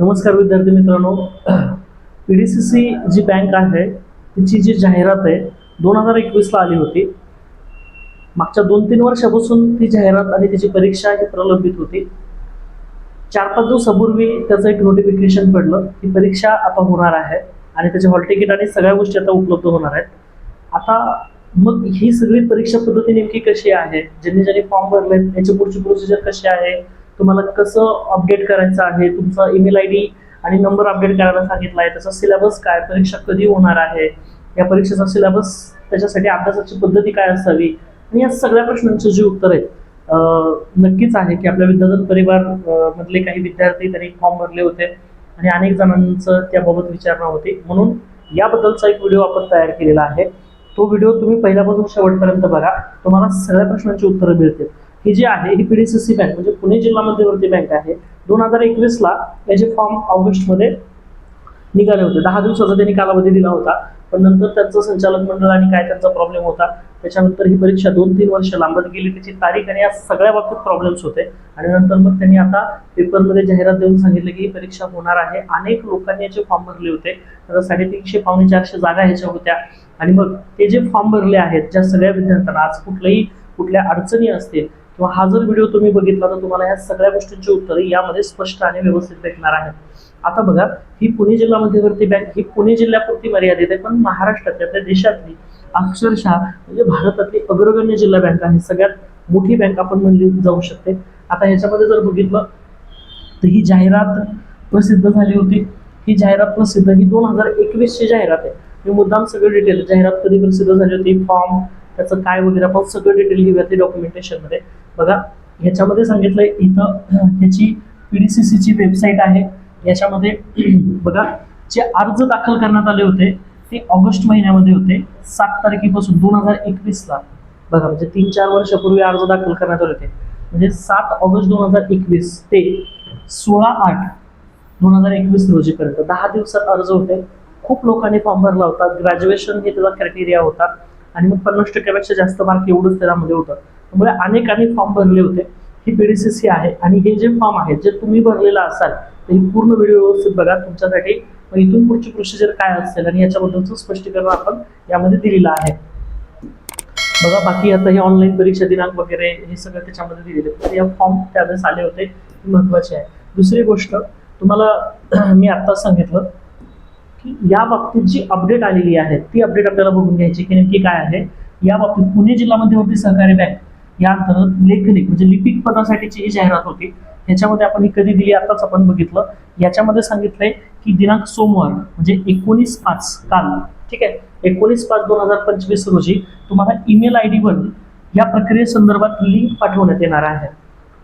नमस्कार विद्यार्थी मित्रांनो. पी डी सी सी जी बँक आहे तिची जी जाहिरात आहे दोन हजार एकवीसला आली होती. मागच्या दोन तीन वर्षापासून ती जाहिरात आणि त्याची परीक्षा ही प्रलंबित होती. चार पाच दिवसापूर्वी त्याचं एक नोटिफिकेशन पडलं की परीक्षा आता होणार आहे आणि त्याचे हॉल तिकीट आणि सगळ्या गोष्टी आता उपलब्ध होणार आहेत. आता मग ही सगळी परीक्षा पद्धती नेमकी कशी आहे? ज्यांनी ज्यांनी फॉर्म भरले याची पुढची प्रोसिजर कशी आहे? तुम्हाला कसं अपडेट करायचं आहे तुमचा ईमेल आय डी आणि नंबर अपडेट करायला सांगितला आहे त्याचा सिलेबस काय परीक्षा कधी होणार आहे या परीक्षेचा सिलेबस त्याच्यासाठी अभ्यासाची पद्धती काय असावी आणि या सगळ्या प्रश्नांची जी उत्तर आहेत नक्कीच आहे की आपल्या विद्यार्थी परिवार मधले काही विद्यार्थी त्यांनी फॉर्म भरले होते आणि अनेक जणांचं त्याबाबत विचारणा होती. म्हणून याबद्दलचा एक व्हिडिओ आपण तयार केलेला आहे. तो व्हिडिओ तुम्ही पहिल्यापासून शेवटपर्यंत बघा. तुम्हाला सगळ्या प्रश्नांची उत्तरं मिळतील. ही जी आहे ही पीडीसीसी बँक म्हणजे पुणे जिल्हा मध्यवर्ती बँक आहे. दोन हजार एकवीसला याचे फॉर्म ऑगस्टमध्ये निघाले होते. दहा दिवसाचा त्यांनी कालावधी दिला होता पण नंतर त्यांचं संचालक मंडळ आणि काय त्यांचा प्रॉब्लेम होता त्याच्यानंतर ही परीक्षा दोन तीन वर्ष लांबत गेली. त्याची तारीख आणि या सगळ्या बाबतीत प्रॉब्लेम्स होते. आणि नंतर मग त्यांनी आता पेपरमध्ये जाहिरात देऊन सांगितलं की ही परीक्षा होणार आहे. अनेक लोकांनी याचे फॉर्म भरले होते. तर साडेतीनशे पावणे चारशे जागा ह्याच्या होत्या. आणि मग ते जे फॉर्म भरले आहेत ज्या सगळ्या विद्यार्थ्यांना आज कुठल्याही कुठल्या अडचणी असतील किंवा हा जर व्हिडिओ तुम्ही बघितला तर तुम्हाला या सगळ्या गोष्टींची उत्तरे यामध्ये स्पष्ट आणि व्यवस्थित भेटणार आहेत. आता बघा ही पुणे जिल्हा मध्यवर्ती बँक ही पुणे जिल्ह्यापुरती मर्यादित आहे पण महाराष्ट्रातली आपल्या देशातली अक्षरशः म्हणजे भारतातली अग्रगण्य जिल्हा बँक आहे. सगळ्यात मोठी बँक आपण म्हणली जाऊ शकते. आता ह्याच्यामध्ये जर बघितलं तर ही जाहिरात प्रसिद्ध झाली होती. ही जाहिरात प्रसिद्ध ही दोन हजार एकवीसची जाहिरात आहे. मी मुद्दाम सगळं डिटेल जाहिरात कधी प्रसिद्ध झाली होती फॉर्म त्याचं काय वगैरे आपण सगळं डिटेल घेऊया ते डॉक्युमेंटेशनमध्ये बघा ह्याच्यामध्ये सांगितलंय इथं ह्याची पी डी सी वेबसाईट आहे. याच्यामध्ये बघा जे अर्ज दाखल करण्यात आले होते ते ऑगस्ट महिन्यामध्ये होते. सात तारखेपासून दोन हजार एकवीसला. बघा म्हणजे तीन चार वर्षापूर्वी अर्ज दाखल करण्यात आले होते. म्हणजे सात ऑगस्ट दोन हजार एकवीस ते सोळा आठ दोन हजार एकवीस रोजीपर्यंत. दहा दिवसात अर्ज होते. खूप लोकांनी फॉर्म भरला होता. ग्रॅज्युएशन हे त्याचा क्रायटेरिया होता. आणि मग पन्नास टक्क्यापेक्षा जास्त मार्क एवढंच त्यामध्ये होतं. त्यामुळे अनेकांनी फॉर्म भरले होते. ही पी डी सी सी आहे आणि हे जे फॉर्म आहेत जे तुम्ही भरलेला असाल तर ही पूर्ण व्हिडिओ व्यवस्थित बघा तुमच्यासाठी. मग इथून पुढची प्रोसिजर काय असेल आणि याच्याबद्दलचं स्पष्टीकरण आपण यामध्ये दिलेलं आहे. बघा बाकी आता हे ऑनलाईन परीक्षा दिनांक वगैरे हे सगळं त्याच्यामध्ये दिलेले तर या फॉर्म त्यावेळेस आले होते ही महत्त्वाचे आहे. दुसरी गोष्ट तुम्हाला मी आत्ताच सांगितलं की या बाबतीत जी अपडेट आलेली आहे ती अपडेट आपल्याला बघून घ्यायची की नेमकी काय आहे. या बाबतीत पुणे जिल्हा मध्यवर्ती सहकारी बँक. या अंतर्गत लेखनिक म्हणजे लिपिक पदासाठीची ही जाहिरात होती ह्याच्यामध्ये आपण ही कधी दिली आताच आपण बघितलं. याच्यामध्ये सांगितलंय की दिनांक सोमवार म्हणजे एकोणीस पाच काल ठीक आहे? एकोणीस पाच दोन हजार पंचवीस रोजी तुम्हाला ईमेल आय डीवर या प्रक्रियेसंदर्भात लिंक पाठवण्यात येणार आहे.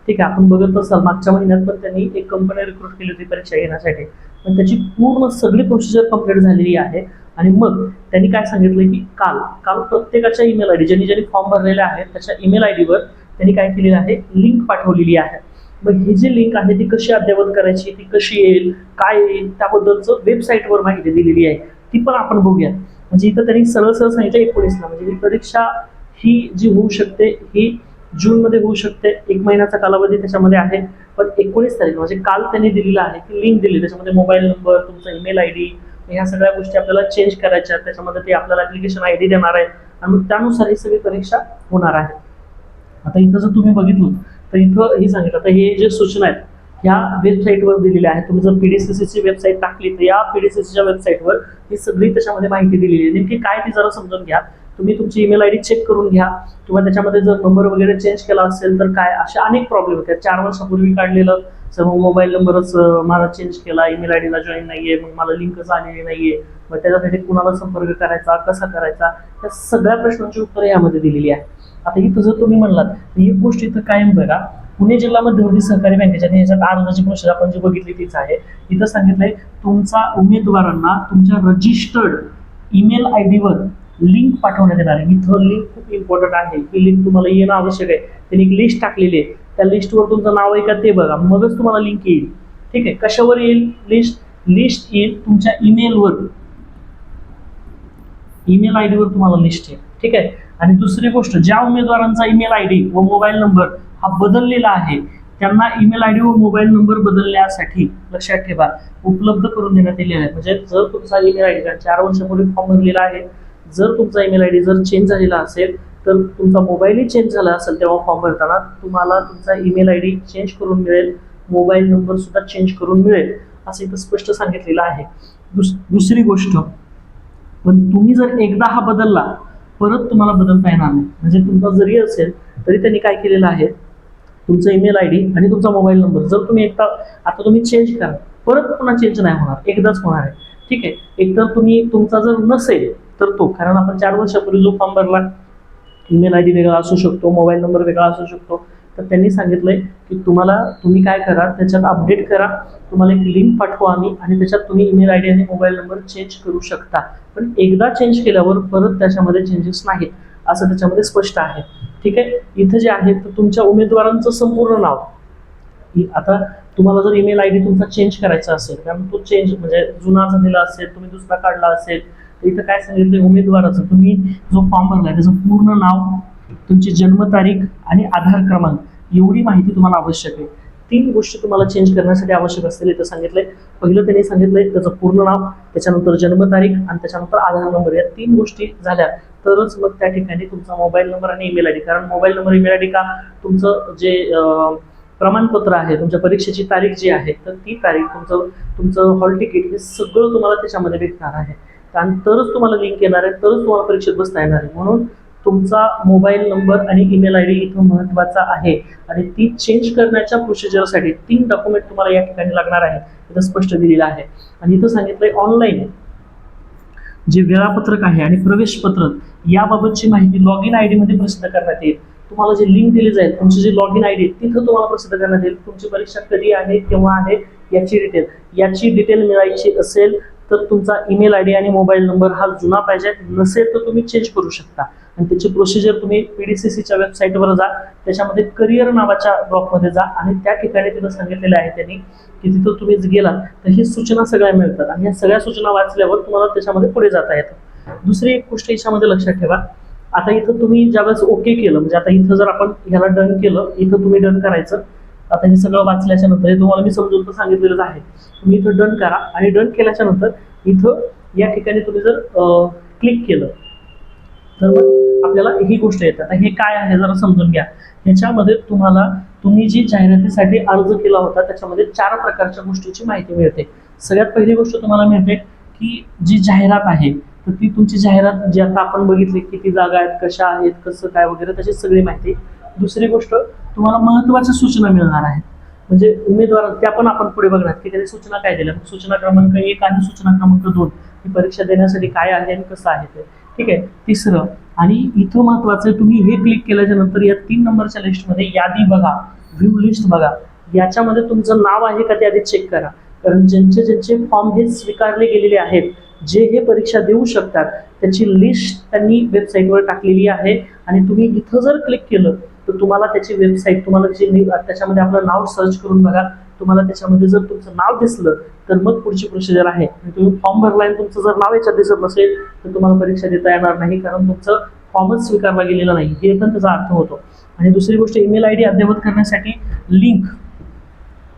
ठीक आहे आपण बघत असाल मागच्या महिन्यात पण त्यांनी एक कंपनी रिक्रूट केली होती परीक्षा घेण्यासाठी. पण त्याची पूर्ण सगळी प्रोसिजर कंप्लीट झालेली आहे. आणि मग त्यांनी काय सांगितलं की काल काल प्रत्येकाच्या ईमेल आय डी ज्यांनी ज्यांनी फॉर्म भरलेले आहेत त्याच्या ईमेल आय डीवर त्यांनी काय केलेलं आहे? लिंक पाठवलेली आहे. मग ही जी लिंक आहे ती कशी अद्ययावत करायची? ती कशी येईल? काय येईल? त्याबद्दलचं वेबसाईटवर माहिती दिलेली आहे. ती पण आपण बघूया म्हणजे इथं त्यांनी सरळ सरळ सांगितलं एकोणीसला. म्हणजे ही परीक्षा ही जी होऊ शकते ही जूनमध्ये होऊ शकते. एक महिन्याचा कालावधी त्याच्यामध्ये आहे. पण एकोणीस तारीख म्हणजे काल त्यांनी दिलेला आहे ती लिंक दिली. त्याच्यामध्ये मोबाईल नंबर तुमचा ईमेल आय डी ह्या सगळ्या गोष्टी आपल्याला चेंज करायच्या आहेत. त्याच्यामध्ये ते आपल्याला ऍप्लिकेशन आय डी देणार आहेत. आणि मग त्यानुसार ही सगळी परीक्षा होणार आहे. आता इथं जर तुम्ही बघितलं तर इथं हे सांगितलं. आता हे जे सूचना आहेत ह्या वेबसाईटवर दिलेल्या आहेत. तुम्ही जर पीडीसीसीची वेबसाईट टाकली तर या पीडीसीसीच्या वेबसाईटवर ही सगळी त्याच्यामध्ये माहिती दिलेली आहे. नेमकी काय ती जरा समजून घ्या. तुम्ही तुमची ईमेल आय डी चेक करून घ्या. किंवा त्याच्यामध्ये जर नंबर वगैरे चेंज केला असेल तर काय? असे अनेक प्रॉब्लेम होते. चार वर्षापूर्वी काढलेलं सर्व मोबाईल नंबरच मला चेंज केला ईमेल आय डीला जॉईन नाहीये मग मला लिंकच आलेली नाहीये. मग त्याच्यासाठी कुणाला संपर्क करायचा कसा करायचा? या सगळ्या प्रश्नांची उत्तरं यामध्ये दिलेली आहे आता इथं जर तुम्ही म्हणलात तर ही गोष्ट इथं कायम बघा. पुणे जिल्हा मध्यवर्ती सहकारी बँकेच्या याच्यात अर्जाची प्रोसेस आपण जी बघितली तीच आहे. इथं सांगितलंय तुमचा उमेदवारांना तुमच्या रजिस्टर्ड ईमेल आय डीवर लिंक पाठवण्यात येणार आहे. इथं लिंक खूप इम्पॉर्टंट आहे. ही लिंक तुम्हाला येणं आवश्यक आहे. त्यांनी एक लिस्ट टाकलेली आहे. त्या लिस्टवर तुमचं नाव आहे का ते बघा. मगच तुम्हाला लिंक येईल. ठीक आहे? कशावर येईल? लिस्ट लिस्ट येईल तुमच्या ईमेलवर ईमेल आय डीवर तुम्हाला लिस्ट येईल. ठीक आहे? आणि दुसरी गोष्ट ज्या उमेदवारांचा ईमेल आय डी व मोबाईल नंबर हा बदललेला आहे त्यांना ईमेल आय डी व मोबाईल नंबर बदलण्यासाठी लक्षात ठेवा. उपलब्ध करून देण्यात येलेला आहे म्हणजे जर तुमचा ईमेल आय डी चार वर्षापूर्वी फॉर्म भरलेला आहे जर तुमचा ईमेल आय डी जर चेंज झालेला असेल तर तुमचा मोबाईलही चेंज झाला असेल तेव्हा फॉर्म भरताना तुम्हाला तुमचा ईमेल आय डी चेंज करून मिळेल मोबाईल नंबरसुद्धा चेंज करून मिळेल असं इथं स्पष्ट सांगितलेलं आहे. दुस दुसरी गोष्ट पण तुम्ही जर एकदा हा बदलला परत तुम्हाला बदलता येणार नाही. म्हणजे तुमचा जरी असेल तरी त्यांनी काय केलेलं आहे? तुमचा ईमेल आय डी आणि तुमचा मोबाईल नंबर जर तुम्ही एकदा आता तुम्ही चेंज करा. परत पुन्हा चेंज नाही होणार एकदाच होणार आहे. ठीक आहे? एकतर तुम्ही तुमचा जर नसेल तर तो कारण आपण चार वर्षापूर्वी जो फॉर्म भरला ईमेल आय डी वेगळा असू शकतो मोबाईल नंबर वेगळा असू शकतो. तर त्यांनी सांगितलं आहे की तुम्हाला तुम्ही काय करा त्याच्यात अपडेट करा तुम्हाला एक लिंक पाठवू आम्ही आणि त्याच्यात तुम्ही ईमेल आय डी आणि मोबाईल नंबर चेंज करू शकता. पण एकदा चेंज केल्यावर परत त्याच्यामध्ये चेंजेस नाहीत असं त्याच्यामध्ये स्पष्ट आहे. ठीक आहे? इथं जे आहे तर तुमच्या उमेदवारांचं संपूर्ण नाव. आता तुम्हाला जर ईमेल आय डी तुमचा चेंज करायचा असेल कारण तो चेंज म्हणजे जुना झालेला असेल तुम्ही दुसरा काढला असेल इथं काय सांगितलं उमेदवाराचं. तुम्ही जो फॉर्म भरलाय त्याचं पूर्ण नाव तुमची जन्मतारीख आणि आधार क्रमांक एवढी माहिती तुम्हाला आवश्यक आहे. तीन गोष्टी तुम्हाला चेंज करण्यासाठी आवश्यक असतील इथं सांगितलंय. पहिलं त्यांनी सांगितलंय त्याचं पूर्ण नाव त्याच्यानंतर जन्मतारीख आणि त्याच्यानंतर आधार नंबर. या तीन गोष्टी झाल्या तरच मग त्या ठिकाणी तुमचा मोबाईल नंबर आणि ईमेल आय डी कारण mobile number email I D का तुमचं जे प्रमाणपत्र आहे तुमच्या परीक्षेची तारीख जी आहे तर ती तारीख तुमचं तुमचं हॉल तिकीट हे सगळं तुम्हाला त्याच्यामध्ये भेटणार आहे. कारण तरच तुम्हाला लिंक येणार आहे तरच तुम्हाला परीक्षेत बसता येणार आहे. म्हणून तुमचा मोबाईल नंबर आणि ईमेल आय डी इथं महत्त्वाचा आहे. आणि ती चेंज करण्याच्या प्रोसिजरसाठी तीन डॉक्युमेंट तुम्हाला या ठिकाणी लागणार आहे इथं स्पष्ट दिलेलं आहे. आणि इथं सांगितलंय ऑनलाईन जे वेळापत्रक आहे आणि प्रवेश पत्रक याबाबतची माहिती लॉग इन आयमध्ये प्रसिद्ध करण्यात येईल. तुम्हाला जे लिंक दिली जाईल तुमची जी लॉग इन आय डी तिथं तुम्हाला प्रसिद्ध करण्यात येईल. तुमची परीक्षा कधी आहे केव्हा आहे याची डिटेल याची डिटेल मिळायची असेल तर तुमचा ईमेल आय डी आणि मोबाईल नंबर हा जुना पाहिजे. नसेल तर तुम्ही चेंज करू शकता. आणि त्याची प्रोसिजर तुम्ही पी डी सी सीच्या वेबसाईटवर जा. त्याच्यामध्ये करिअर नावाच्या ब्लॉकमध्ये जा. आणि त्या ठिकाणी तिथं सांगितलेलं आहे त्यांनी की तिथं तुम्ही जर गेला तर ही सूचना सगळ्या मिळतात. आणि या सगळ्या सूचना वाचल्यावर तुम्हाला त्याच्यामध्ये पुढे जाता येतं. दुसरी एक गोष्ट याच्यामध्ये लक्षात ठेवा. आता इथं तुम्ही ज्यावेळेस ओके केलं म्हणजे आता इथं जर आपण ह्याला डन केलं इथं तुम्ही डन करायचं. आता हे सगळं वाचल्याच्या नंतर हे तुम्हाला मी समजून तर सांगितलेलंच आहे. तुम्ही इथं डन करा आणि डन केल्याच्यानंतर इथं या ठिकाणी तुम्ही जर क्लिक केलं तर मग आपल्याला ही गोष्ट येते. आता हे काय आहे जरा समजून घ्या. ह्याच्यामध्ये तुम्हाला तुम्ही जी जाहिरातीसाठी अर्ज केला होता त्याच्यामध्ये चार प्रकारच्या गोष्टीची माहिती मिळते. सगळ्यात पहिली गोष्ट तुम्हाला मिळते की जी जाहिरात आहे तर ती तुमची जाहिरात जी आता आपण बघितली किती जागा आहेत कशा आहेत कसं काय वगैरे त्याची सगळी माहिती. दुसरी गोष्ट तुम्हाला महत्त्वाच्या सूचना मिळणार आहेत. म्हणजे उमेदवार त्या पण आपण पुढे बघणार की त्याने सूचना काय दिल्या. सूचना क्रमांक एक आणि सूचना क्रमांक दोन ही परीक्षा देण्यासाठी काय आहे आणि कसं आहे ते. ठीक आहे? तिसरं आणि इथं महत्वाचं तुम्ही हे क्लिक केल्याच्यानंतर या तीन नंबरच्या लिस्टमध्ये यादी बघा व्ह्यू लिस्ट बघा. याच्यामध्ये तुमचं नाव आहे का ते आधी चेक करा. कारण ज्यांचे ज्यांचे फॉर्म हे स्वीकारले गेलेले आहेत जे हे परीक्षा देऊ शकतात त्याची लिस्ट त्यांनी वेबसाईटवर टाकलेली आहे. आणि तुम्ही इथं जर क्लिक केलं तर तुम्हाला त्याची वेबसाईट तुम्हाला जे त्याच्यामध्ये आपलं नाव सर्च करून बघा. तुम्हाला त्याच्यामध्ये जर तुमचं नाव दिसलं तर मग पुढची प्रोसिजर आहे. तुम्ही फॉर्म भरला आणि तुमचं जर नाव याच्यात दिसत नसेल तर तुम्हाला परीक्षा देता येणार नाही कारण तुमचं फॉर्मच स्वीकारला गेलेला नाही. हे पण त्याचा अर्थ होतो. आणि दुसरी गोष्ट ईमेल आय डी अद्ययावत करण्यासाठी लिंक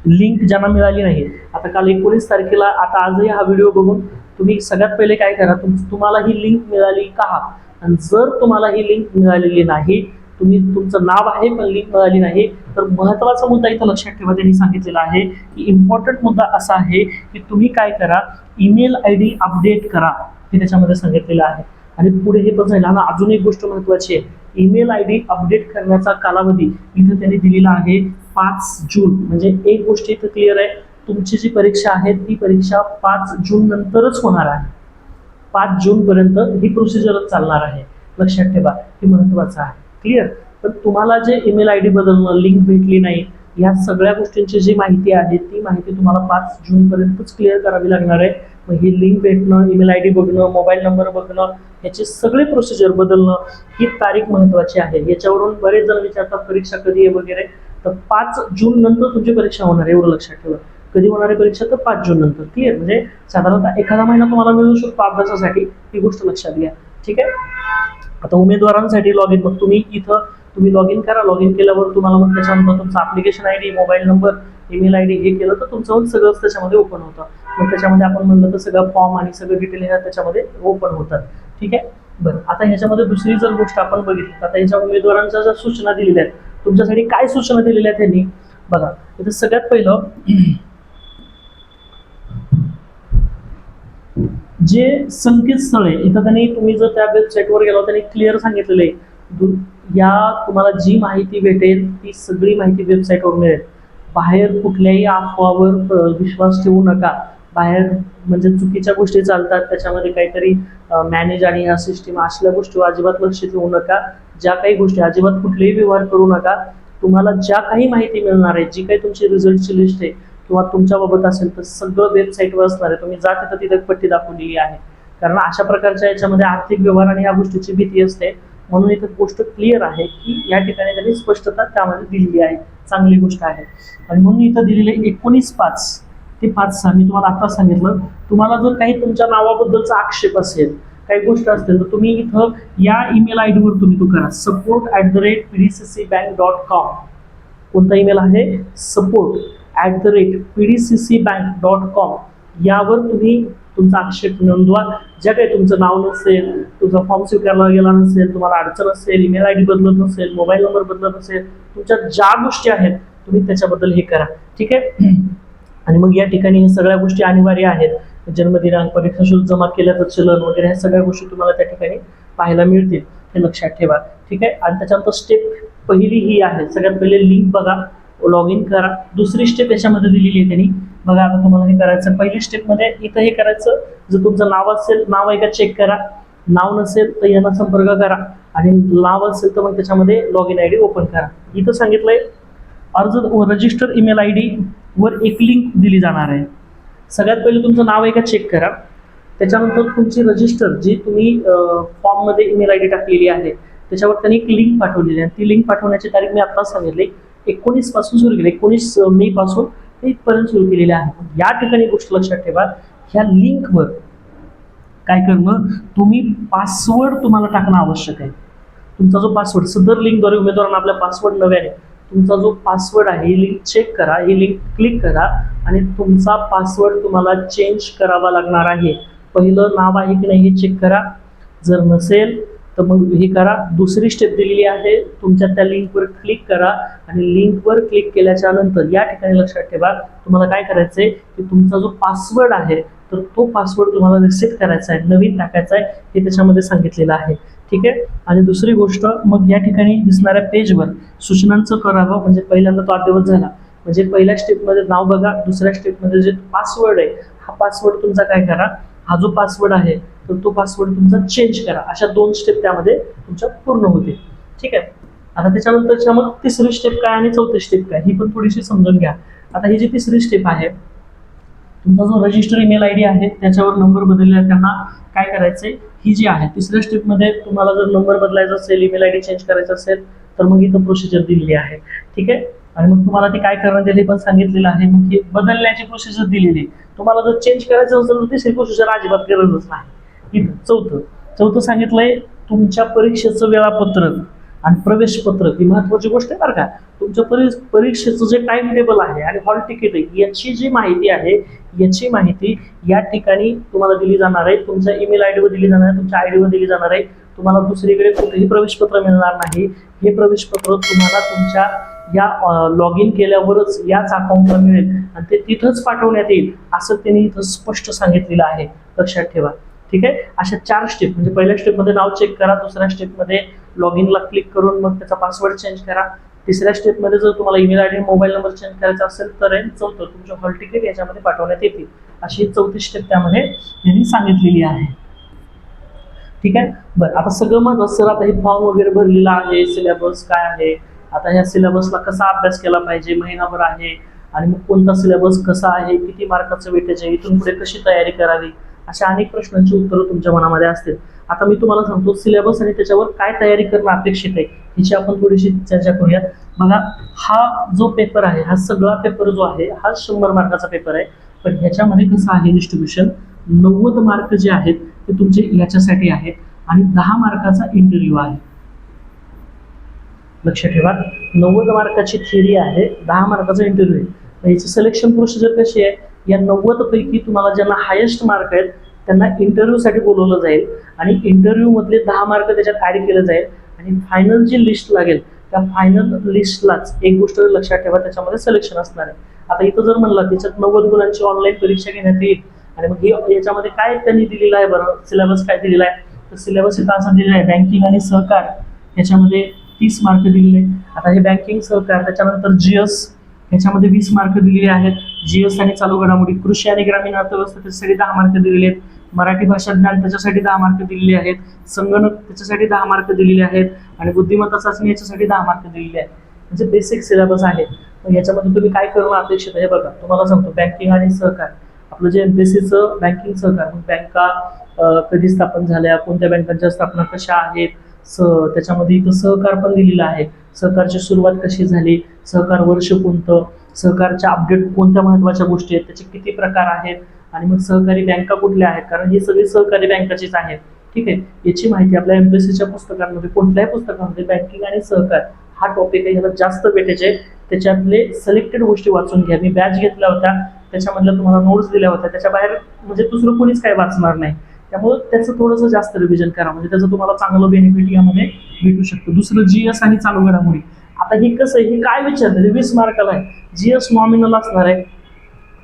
लिंक ज्यांना मिळाली नाही. आता काल एकोणीस तारखेला आता आजही हा व्हिडिओ बघून तुम्ही सगळ्यात पहिले काय करा तुम तुम्हाला ही लिंक मिळाली का? आणि जर तुम्हाला ही लिंक मिळालेली नाही तुम्ही तुमचं नाव आहे पण लिंक मिळाली नाही तर महत्त्वाचा मुद्दा इथं लक्षात ठेवा त्यांनी सांगितलेला आहे की इम्पॉर्टंट मुद्दा असा आहे की तुम्ही काय करा ईमेल आय डी अपडेट करा हे त्याच्यामध्ये सांगितलेलं आहे. आणि पुढे हे पण झालं अजून एक गोष्ट महत्त्वाची आहे. ईमेल आय डी अपडेट करण्याचा कालावधी इथं त्यांनी दिलेला आहे पाच जून. म्हणजे एक गोष्ट इथं क्लिअर आहे तुमची जी परीक्षा आहे ती परीक्षा पाच जून नंतरच होणार आहे. पाच जून पर्यंत ही प्रोसिजरच चालणार आहे. लक्षात ठेवा हे महत्वाचं आहे. क्लिअर पण तुम्हाला जे ईमेल आय डी बदलणं लिंक भेटली नाही या सगळ्या गोष्टींची जी माहिती आहे ती माहिती तुम्हाला पाच जूनपर्यंतच क्लिअर करावी लागणार आहे. मग ही लिंक भेटणं ईमेल आय डी बघणं मोबाईल नंबर बघणं ह्याची सगळी प्रोसिजर बदलणं ही तारीख महत्त्वाची आहे. याच्यावरून बरेच जण विचारतात परीक्षा कधी आहे वगैरे. तर पाच जून नंतर तुमची परीक्षा होणार आहे एवढं लक्षात ठेवा. कधी होणार आहे परीक्षा? तर पाच जून नंतर क्लिअर म्हणजे साधारणतः एखादा महिना तुम्हाला मिळू शकतो अभ्यासासाठी ही गोष्ट लक्षात घ्या. ठीक आहे? आता उमेदवारांसाठी लॉग इन मग तुम्ही इथं तुम्ही लॉग इन करा लॉग इन केल्यावर तुम्हाला मग त्याच्यानंतर तुमचा application I D mobile number email I D हे केलं तर तुमचं सगळंच त्याच्यामध्ये ओपन होतं. मग त्याच्यामध्ये आपण म्हणलं तर सगळं फॉर्म आणि सगळं डिटेल ह्या त्याच्यामध्ये ओपन होतात. ठीक आहे? बरं. आता ह्याच्यामध्ये दुसरी जर गोष्ट आपण बघितली तर आता ह्याच्या उमेदवारांच्या ज्या सूचना दिलेल्या आहेत तुमच्यासाठी काय सूचना दिलेल्या आहेत त्यांनी बघा इथं सगळ्यात पहिलं जे संकेतस्थळ आहे इथं त्यांनी तुम्ही जर त्या वेबसाईटवर गेला त्यांनी क्लिअर सांगितलेलं आहे दु- या तुम्हाला जी माहिती भेटेल ती सगळी माहिती वेबसाईटवर मिळेल. बाहेर कुठल्याही अफवावर विश्वास ठेवू नका. बाहेर म्हणजे चुकीच्या गोष्टी चालतात त्याच्यामध्ये काहीतरी मॅनेज आणि ह्या सिस्टीम असल्या गोष्टी अजिबात लक्ष ठेवू नका. ज्या काही गोष्टी अजिबात कुठलेही व्यवहार करू नका. तुम्हाला ज्या काही माहिती मिळणार आहे जी काही तुमची रिझल्टची लिस्ट आहे किंवा तुमच्याबाबत असेल तर सगळं वेबसाईटवर असणार आहे. तुम्ही जा तिथं तिथं पट्टी दाखवलेली आहे. कारण अशा प्रकारच्या याच्यामध्ये आर्थिक व्यवहार आणि या गोष्टीची भीती असते. म्हणून इथं गोष्ट क्लिअर आहे की या ठिकाणी त्यांनी स्पष्टता त्यामध्ये दिलेली आहे. चांगली गोष्ट आहे. आणि म्हणून इथं दिलेले एकोणीस पाच ते पाच सहा मी तुम्हाला आता सांगितलं. तुम्हाला जर काही तुमच्या नावाबद्दलचा आक्षेप असेल काही गोष्ट असतील तर तुम्ही इथं या ईमेल आय डीवर तुम्ही तो करा. Support at the rate P D C C bank dot com कोणता ईमेल आहे? Support at the rate P D C C bank dot com यावर तुम्ही तुमचा आक्षेप नोंदवा. ज्या काही तुमचं नाव नसेल तुमचा फॉर्म स्वीकारला गेला नसेल तुम्हाला अडचण असेल ईमेल आय डी बदलत नसेल मोबाईल नंबर बदलत असेल तुमच्या ज्या गोष्टी आहेत तुम्ही त्याच्याबद्दल हे करा. ठीक आहे? आणि मग या ठिकाणी ह्या सगळ्या गोष्टी अनिवार्य आहेत. जन्मदिनांक परीक्षा शुल्क जमा केल्याचं चलन वगैरे ह्या सगळ्या गोष्टी तुम्हाला त्या ठिकाणी पाहायला मिळतील. हे लक्षात ठेवा. ठीक आहे? आणि त्याच्यानंतर स्टेप पहिली ही आहे. सगळ्यात पहिले लिंक बघा. लॉग इन करा. दुसरी स्टेप याच्यामध्ये दिलेली आहे त्यांनी. बघा आता तुम्हाला हे करायचं. पहिली स्टेपमध्ये म्हणजे इथं हे करायचं. जर तुमचं नाव असेल नाव आहे का चेक करा. नाव नसेल तर यांना संपर्क करा. आणि नाव असेल तर मग त्याच्यामध्ये log in I D open करा. इथं सांगितलंय अर्ज रजिस्टर ईमेल आय डी वर एक लिंक दिली जाणार आहे. सगळ्यात पहिले तुमचं नाव आहे का चेक करा. त्याच्यानंतर तुमची रजिस्टर जी तुम्ही फॉर्ममध्ये ईमेल आय डी टाकलेली आहे त्याच्यावर त्यांनी एक लिंक पाठवलेली आहे. ती लिंक पाठवण्याची तारीख मी आत्ताच सांगितली. एकोणीसपासून सुरू केलं एकोणीस मे पासून ते इथपर्यंत सुरू केलेले आहे. या ठिकाणी गोष्ट लक्षात ठेवा ह्या लिंकवर काय करणं तुम्ही पासवर्ड तुम्हाला टाकणं आवश्यक आहे. तुमचा जो पासवर्ड सदर लिंकद्वारे उमेदवारांना आपला पासवर्ड नव्याने तुमचा जो पासवर्ड आहे ही लिंक चेक करा ही लिंक क्लिक करा आणि तुमचा पासवर्ड तुम्हाला चेंज करावा लागणार आहे. पहिलं नाव आहे की नाही हे चेक करा. जर नसेल तर मग हे करा. दुसरी स्टेप दिलेली आहे. तुमच्या त्या लिंकवर क्लिक करा आणि लिंकवर क्लिक केल्याच्यानंतर या ठिकाणी लक्षात ठेवा तुम्हाला काय करायचं आहे की तुमचा जो पासवर्ड आहे तर तो पासवर्ड तुम्हाला रिसेट करायचा आहे नवीन टाकायचा आहे हे त्याच्यामध्ये सांगितलेलं आहे. ठीक आहे? आणि दुसरी गोष्ट मग या ठिकाणी दिसणाऱ्या पेजवर सूचनांचं करावं म्हणजे पहिल्यांदा तो अद्ययावत झाला. म्हणजे पहिल्या स्टेपमध्ये नाव बघा दुसऱ्या स्टेपमध्ये जे पासवर्ड आहे हा पासवर्ड तुमचा काय करा? हा जो पासवर्ड आहे तर तो पासवर्ड तुमचा चेंज करा. अशा दोन स्टेप त्यामध्ये तुमच्या पूर्ण होतील. ठीक आहे? आता त्याच्यानंतरच्या मग तिसरी स्टेप काय आणि चौथी स्टेप काय ही पण थोडीशी समजून घ्या. आता ही जी तिसरी स्टेप आहे तुमचा जो रजिस्टर ईमेल आय डी आहे त्याच्यावर नंबर बदलला त्यांना काय करायचंय? ही जी आहे तिसऱ्या स्टेपमध्ये तुम्हाला जर नंबर बदलायचा असेल ईमेल आय डी चेंज करायचा असेल तर मग इथं प्रोसिजर दिलेली आहे. ठीक आहे? आणि मग तुम्हाला ते काय करण्यात येईल पण सांगितलेलं आहे. मग ही बदलण्याची प्रोसिजर दिलेली तुम्हाला जर चेंज करायचं असेल तर तिसरी प्रोसिजर अजिबात गरजच नाही. चौथं. चौथं सांगितलंय तुमच्या परीक्षेचं वेळापत्रक आणि प्रवेश पत्रक ही महत्वाची गोष्ट आहे बरं का. तुमच्या परी परीक्षेचं जे टाइम टेबल आहे आणि हॉल तिकीट आहे याची जी माहिती आहे याची माहिती या ठिकाणी तुम्हाला दिली जाणार आहे. तुमच्या ईमेल आय डीवर दिली जाणार आहे तुमच्या आय डीवर दिली जाणार आहे. तुम्हाला दुसरीकडे कुठेही प्रवेशपत्र मिळणार नाही. हे प्रवेशपत्र तुम्हाला तुमच्या या लॉग इन केल्यावरच याच अकाउंटला मिळेल. आणि ते तिथंच पाठवण्यात येईल असं त्यांनी इथं स्पष्ट सांगितलेलं आहे. लक्षात ठेवा. ठीक आहे? अशा चार स्टेप म्हणजे पहिल्या स्टेपमध्ये नाव चेक करा दुसऱ्या स्टेपमध्ये लॉग इनला क्लिक करून मग त्याचा पासवर्ड चेंज करा. तिसऱ्या स्टेपमध्ये जर तुम्हाला email I D mobile number change करायचा असेल तर चौथं तुमच्या हॉल तिकीट याच्यामध्ये पाठवण्यात येतील. अशी चौथी स्टेप त्यामध्ये त्यांनी सांगितलेली आहे. ठीक आहे? बरं आता सगळं मग सर आता हे फॉर्म वगैरे भरलेला आहे सिलेबस काय आहे? आता ह्या सिलेबसला कसा अभ्यास केला पाहिजे महिनाभर आहे आणि मग कोणता सिलेबस कसा आहे किती मार्काचं वेटेज आहे इथून पुढे कशी तयारी करावी अशा अनेक प्रश्नांची उत्तरं तुमच्या मनामध्ये असतील. आता मी तुम्हाला सांगतो सिलेबस आणि त्याच्यावर काय तयारी करणं अपेक्षित आहे ह्याची आपण थोडीशी चर्चा करूयात. बघा हा जो पेपर आहे हा सगळा पेपर जो आहे हा शंभर मार्काचा पेपर आहे पण ह्याच्यामध्ये कसं आहे डिस्ट्रीब्युशन नव्वद मार्क जे आहेत ते तुमचे याच्यासाठी आहेत आणि दहा मार्काचा इंटरव्ह्यू आहे. लक्ष ठेवा. नव्वद मार्काची थिअरी आहे. दहा मार्काचा इंटरव्ह्यू आहे. याची सिलेक्शन प्रोसिजर कशी आहे? या नव्वद पैकी तुम्हाला ज्यांना हायेस्ट मार्क आहेत त्यांना इंटरव्ह्यूसाठी बोलवलं जाईल आणि इंटरव्ह्यूमधले दहा मार्क त्याच्यात ॲड केले जाईल. आणि फायनल जी लिस्ट लागेल त्या फायनल लिस्टलाच एक गोष्ट लक्षात ठेवा त्याच्यामध्ये सिलेक्शन असणार आहे. आता इथं जर म्हणलं त्याच्यात नव्वद गुणांची ऑनलाईन परीक्षा घेण्यात येईल. आणि मग हे याच्यामध्ये काय त्यांनी दिलेलं आहे बरं? सिलेबस काय दिलेला आहे? तर सिलेबस इथं असं दिलेलं आहे? बँकिंग आणि सहकार याच्यामध्ये तीस मार्क दिलेले. आता हे बँकिंग सहकार त्याच्यानंतर जीएस ह्याच्यामध्ये वीस मार्क दिलेले आहेत. जीएस आणि चालू घडामोडी कृषी आणि ग्रामीण अर्थव्यवस्था त्याच्यासाठी दहा मार्क दिलेले आहेत. मराठी भाषा ज्ञान त्याच्यासाठी दहा मार्क दिलेले आहेत. संगणक त्याच्यासाठी दहा मार्क दिलेले आहेत. आणि बुद्धिमत्ता चाचणी याच्यासाठी दहा मार्क दिलेले आहेत. म्हणजे बेसिक सिलेबस आहे. याच्यामध्ये तुम्ही काय करणं अपेक्षित आहे हे बघा. तुम्हाला सांगतो बँकिंग आणि सहकार आपलं जे एमपीएससीचं बँकिंग सहकार मग बँका कधी स्थापन झाल्या कोणत्या बँकांच्या स्थापना कशा आहेत स त्याच्यामध्ये इथं सहकार पण दिलेलं आहे. सहकारची सुरुवात कशी झाली? सहकार वर्ष कोणतं? सहकारच्या अपडेट कोणत्या महत्त्वाच्या गोष्टी आहेत? त्याचे किती प्रकार आहेत? आणि मग सहकारी बँका कुठल्या आहेत? कारण ही सगळी सहकारी बँकाचीच आहेत. ठीक आहे? याची माहिती आपल्या एम बी सीच्या पुस्तकांमध्ये कोणत्याही पुस्तकामध्ये बँकिंग आणि सहकार हा टॉपिक आहे. ह्याला जास्त वेटेज आहे. त्याच्यातले सिलेक्टेड गोष्टी वाचून घ्या. मी बॅच घेतल्या होत्या. त्याच्यामधल्या तुम्हाला नोट्स दिल्या होत्या. त्याच्या बाहेर म्हणजे दुसरं कोणीच काय वाचणार नाही. त्यामुळे त्याचं थोडंसं जास्त रिव्हिजन करा. म्हणजे त्याचं तुम्हाला चांगलं बेनिफिट यामध्ये भेटू शकतं. दुसरं जीएस आणि चालू घडामोडी. आता हे कसं आहे? हे काय विचारलं? वीस मार्काला आहे. जीएस नॉमिनल असणार आहे.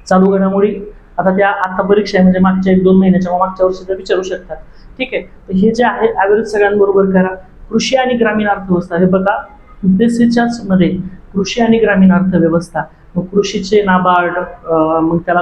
चालू घडामोडी. आता त्या आता परीक्षा आहे. म्हणजे मागच्या एक दोन महिन्याच्या मागच्या वर्षी विचारू शकतात. ठीक आहे? तर हे जे आहे ॲव्हरेज सगळ्यांबरोबर करा. कृषी आणि ग्रामीण अर्थव्यवस्था. हे बघा युपीएससीच्याच मध्ये कृषी आणि ग्रामीण अर्थव्यवस्था. मग कृषीचे नाबार्ड मग त्याला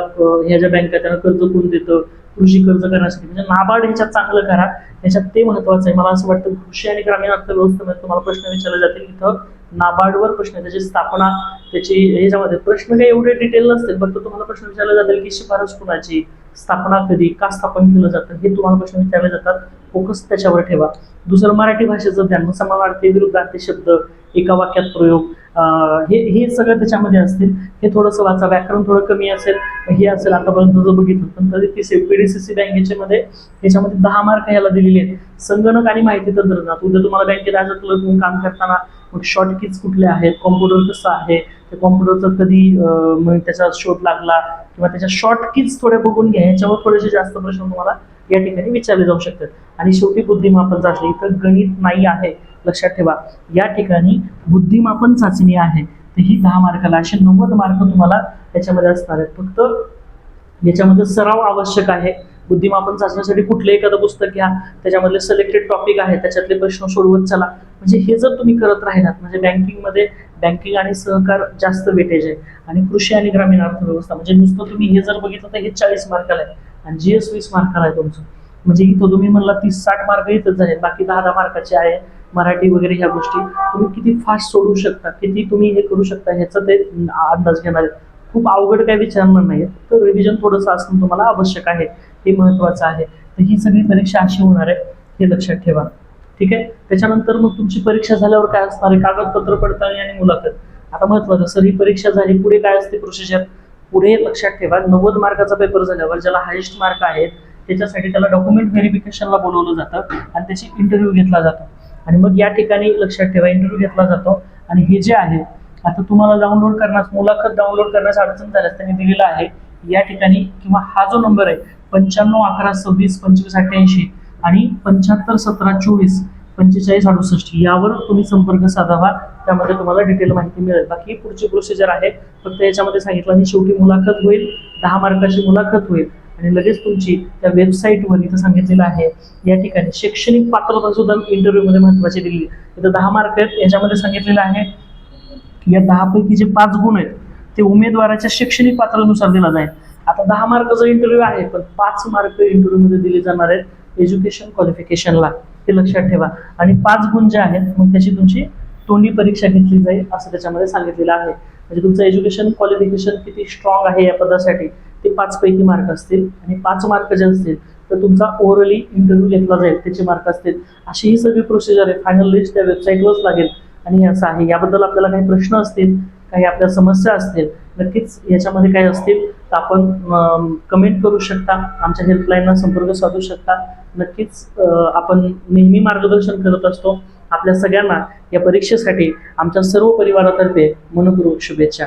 ह्या ज्या बँका त्याला कर्ज कोण देतं? कृषी कर्ज करण्यासाठी म्हणजे नाबार्ड ह्याच्यात चांगलं करा. ह्याच्यात ते महत्वाचं आहे. मला असं वाटतं कृषी आणि ग्रामीण अर्थव्यवस्थेमध्ये तुम्हाला प्रश्न विचारले जातील इथं नाबार्डवर प्रश्न आहे, त्याची स्थापना त्याची ह्याच्यामध्ये प्रश्न काही एवढे डिटेल नसतील फक्त तुम्हाला प्रश्न विचारले जातील की शिफारस कुणाची? स्थापना कधी? का स्थापन केलं जातं? हे तुम्हाला प्रश्न विचारले जातात. फोकस त्याच्यावर ठेवा. दुसरं मराठी भाषेचं ज्ञान समानार्थी विरुद्धार्थी शब्द एका वाक्यात प्रयोग हे हे सगळं त्याच्यामध्ये असतील. हे थोडंसं वाचा व्याकरण थोडं कमी असेल हे असेल आतापर्यंत जर बघितलं पण तरी ती पीडीसीसी बँकेचे मध्ये त्याच्यामध्ये दहा मार्क याला दिलेले आहेत. संगणक आणि माहिती तंत्रज्ञान. उद्या तुम्हाला बँकेत ॲज अ क्लर्क म्हणून काम करताना मग शॉर्ट किट्स कुठले आहेत कॉम्प्युटर कसं आहे त्या कॉम्प्युटरचा कधी मग त्याचा शोध लागला किंवा त्याच्या शॉर्ट किट्स थोड्या बघून घ्या याच्यावर थोडेसे जास्त प्रश्न तुम्हाला या ठिकाणी विचारले जाऊ शकतात आणि शेवटी बुद्धिमापन चाचणी इथं गणित नाही आहे. लक्षात ठेवा या ठिकाणी बुद्धिमापन चाचणी आहे. तर ही दहा मार्काला असे नव्वद मार्क तुम्हाला त्याच्यामध्ये असणार आहेत. फक्त याच्यामध्ये सराव आवश्यक आहे. बुद्धिमापन चाचण्यासाठी कुठलं एखादं पुस्तक घ्या त्याच्यामधले सिलेक्टेड टॉपिक आहे त्याच्यातले प्रश्न सोडवत चला. म्हणजे हे जर तुम्ही करत राहिलात म्हणजे बँकिंगमध्ये बँकिंग आणि सहकार जास्त वेटेज आहे. आणि कृषी आणि ग्रामीण अर्थव्यवस्था म्हणजे नुसतं तुम्ही हे जर बघितलं तर हे चाळीस मार्काला आहे. आणि जीएस वीस मार्काला आहे तुमचं. म्हणजे इथं तुम्ही म्हणला तीस साठ मार्क इथंच झाले बाकी दहा दहा मार्काचे आहे मराठी वगैरे ह्या गोष्टी. तुम्ही किती फास्ट सोडू शकता किती तुम्ही हे करू शकता ह्याचा ते अंदाज घेणार आहेत. खूप अवघड काही विचारणार नाही तर रिव्हिजन थोडंसं असणं तुम्हाला आवश्यक आहे हे महत्त्वाचं आहे. तर ही सगळी परीक्षा अशी होणार आहे हे लक्षात ठेवा. ठीक आहे? त्याच्यानंतर मग तुमची परीक्षा झाल्यावर काय असणार आहे? कागदपत्र पडताळणी आणि मुलाखत. आता महत्त्वाचं सर ही परीक्षा झाली पुढे काय असते प्रोसिजर पुढे लक्षात ठेवा नव्वद मार्काचा पेपर झाल्यावर ज्याला हायेस्ट मार्क आहेत त्याच्यासाठी त्याला डॉक्युमेंट व्हेरिफिकेशनला बोलवलं जातं आणि त्याची इंटरव्ह्यू घेतला जातो. आणि मग या ठिकाणी लक्षात ठेवा इंटरव्ह्यू घेतला जातो. आणि हे जे आहे आता तुम्हाला डाउनलोड करण्यास मुलाखत डाउनलोड करण्यास अडचण झाल्यास त्यांनी दिलेला आहे या ठिकाणी किंवा हा जो नंबर आहे पंच्याण्णव अकरा सव्वीस पंचवीस अठ्ठ्याऐंशी आणि पंच्याहत्तर सतरा चोवीस पंचेचाळीस अडुसष्ट यावर तुम्ही संपर्क साधावा. त्यामध्ये तुम्हाला डिटेल माहिती मिळेल. बाकी पुढची प्रोसिजर आहे. फक्त याच्यामध्ये सांगितलं आणि शेवटी मुलाखत होईल. दहा मार्काची मुलाखत होईल. आणि लगेच तुमची त्या वेबसाईटवर इथं सांगितलेलं आहे. या ठिकाणी शैक्षणिक पात्रता सुद्धा इंटरव्ह्यूमध्ये महत्त्वाची दिली आहे. इथं दहा मार्क आहेत. याच्यामध्ये सांगितलेलं आहे की या दहापैकी जे पाच गुण आहेत ते उमेदवाराच्या शैक्षणिक पात्रानुसार दिला जाईल. आता दहा मार्काचा इंटरव्ह्यू आहे पण पाच मार्क इंटरव्ह्यूमध्ये दिले जाणार आहेत. एज्युकेशन क्वालिफिकेशनला ते लक्षात ठेवा. आणि पाच गुण जे आहेत मग त्याची तुमची तोंडी परीक्षा घेतली जाईल असं त्याच्यामध्ये सांगितलेलं आहे. म्हणजे तुमचं एज्युकेशन क्वालिफिकेशन किती स्ट्रॉंग आहे या पदासाठी ते पाच पैकी मार्क असतील. आणि पाच मार्क जे असतील तर तुमचा ओव्हरऑली इंटरव्ह्यू घेतला जाईल त्याचे मार्क असतील. अशी ही सगळी प्रोसिजर आहे. फायनल लिस्ट त्या वेबसाईटवरच लागेल. आणि असं आहे. याबद्दल आपल्याला काही प्रश्न असतील काही आपल्या समस्या असतील नक्कीच याच्यामध्ये काही असतील तर आपण कमेंट करू शकता आमच्या हेल्पलाईनला संपर्क साधू शकता. नक्कीच आपण नेहमी मार्गदर्शन करत असतो. आपल्या सगळ्यांना या परीक्षेसाठी आमच्या सर्व परिवारातर्फे मनपूर्वक शुभेच्छा.